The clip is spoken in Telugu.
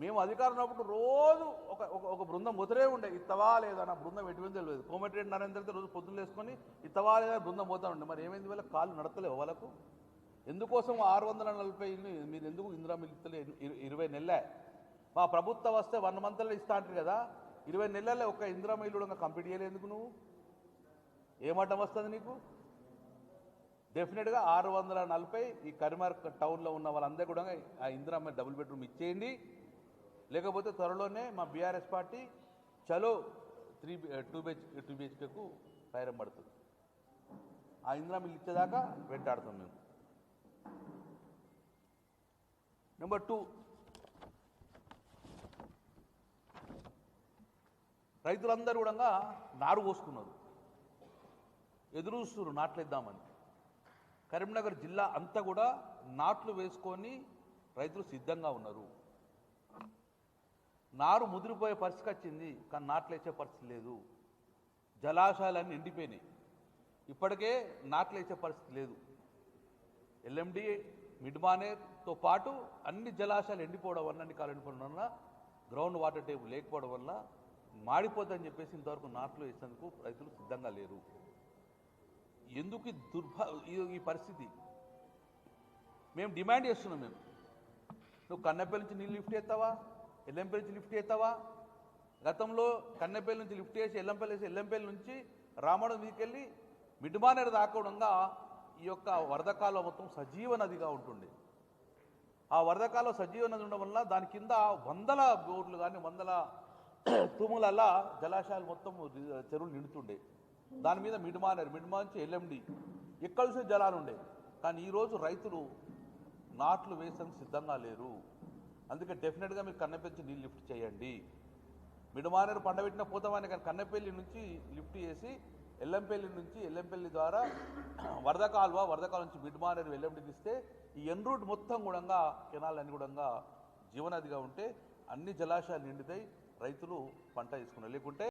మేము అధికారం ఉన్నప్పుడు రోజు ఒక ఒక ఒక బృందం ముదరే ఉండే. ఇత్తవా లేదా నా బృందం ఎటువంటి తెలియదు. కోమటిరెడ్డి నరేంద్ర రోజు పొద్దున్న వేసుకొని ఇత్తవా లేదా బృందం పోతా ఉండే. మరి ఏమైంది వాళ్ళ? కాళ్ళు నడతలేవు వాళ్ళకు. ఎందుకోసం ఆరు వందల నలభై మీరు ఎందుకు ఇందిరా మిలితలే ఇరవై నెలలే? మా ప్రభుత్వం వస్తే వన్ మంత్లో ఇస్తా అంటారు కదా. ఇరవై నెలలే ఒక ఇందిరా మిల్లు కంప్లీట్ చేయలేదు ఎందుకు నువ్వు? ఏమటం వస్తుంది నీకు? డెఫినెట్గా ఆరు వందల నలభై ఈ కరీంనగర్ టౌన్లో ఉన్న వాళ్ళందరూ కూడా ఆ ఇందిరా డబుల్ బెడ్రూమ్ ఇచ్చేయండి. లేకపోతే త్వరలోనే మా బీఆర్ఎస్ పార్టీ చలో త్రీ టూ బిహెచ్ టూ బిహెచ్కేకు ప్రయాణం పడుతుంది. ఆ ఇందిరా మిల్లు ఇచ్చేదాకా వెంటాడుతాం మేము. Number two. రైతులందరూ కూడా నారు పోసుకున్నారు. ఎదురు చూస్తున్నారు నాట్లు ఇద్దామని కరీంనగర్ జిల్లా అంతా కూడా నాట్లు వేసుకొని రైతులు సిద్ధంగా ఉన్నారు. నారు ముదిరిపోయే పరిస్థితి వచ్చింది కానీ నాట్లు వేసే పరిస్థితి లేదు. జలాశయాలన్నీ ఎండిపోయినాయి. ఇప్పటికే నాట్లు వేసే పరిస్థితి లేదు. ఎల్ఎండి మిడ్మానేర్తో పాటు అన్ని జలాశయాలు ఎండిపోవడం వల్ల అన్ని కాలు ఎండిపోవడం వల్ల గ్రౌండ్ వాటర్ టేబుల్ లేకపోవడం వల్ల మాడిపోతుందని చెప్పేసి ఇంతవరకు నాట్లు వేసేందుకు రైతులు సిద్ధంగా లేరు. ఎందుకు ఈ దుర్భ ఈ- ఈ పరిస్థితి? మేము డిమాండ్ చేస్తున్నాం మేము. నువ్వు కన్నెపల్లి నుంచి నీళ్ళు లిఫ్ట్ చేస్తావా? ఎల్లంపల్లి నుంచి లిఫ్ట్ చేస్తావా? గతంలో కన్నెపల్లి నుంచి లిఫ్ట్ చేసి ఎల్లంపల్లి వేసి ఎల్లంపల్లి నుంచి రామడు మీదకెళ్ళి మిడ్మానేరు దాకోవడంగా ఈ యొక్క వరద కాలువ మొత్తం సజీవ నదిగా ఉంటుండే. ఆ వరద కాలువ సజీవ నది ఉండడం వల్ల దాని కింద వందల బోర్లు కానీ వందల తుములలా జలాశయాలు మొత్తం చెరువులు నిండుతుండే. దాని మీద మిడ్మానేరు మిడ్మా నుంచి ఎల్ఎండి. ఎక్కడ జలాలు ఉండే. కానీ ఈరోజు రైతులు నాట్లు వేసేందుకు సిద్ధంగా లేరు. అందుకే డెఫినెట్గా మీరు కన్నెపల్లి నీళ్ళు లిఫ్ట్ చేయండి. మిడమానేరు పండబెట్టిన పోతామని కానీ కన్నెపల్లి నుంచి లిఫ్ట్ చేసి ఎల్లంపల్లి నుంచి ఎల్లంపల్లి ద్వారా వరద కాలువ వరద కాలువ నుంచి మిడ్మానేరు ఎల్లంపల్లి తీస్తే ఈ ఎన్ రూట్ మొత్తం కూడా కెనాల్ అన్ని కూడా జీవనదిగా ఉంటే అన్ని జలాశయాలు నిండుతాయి. రైతులు పంట వేసుకున్నారు లేకుంటే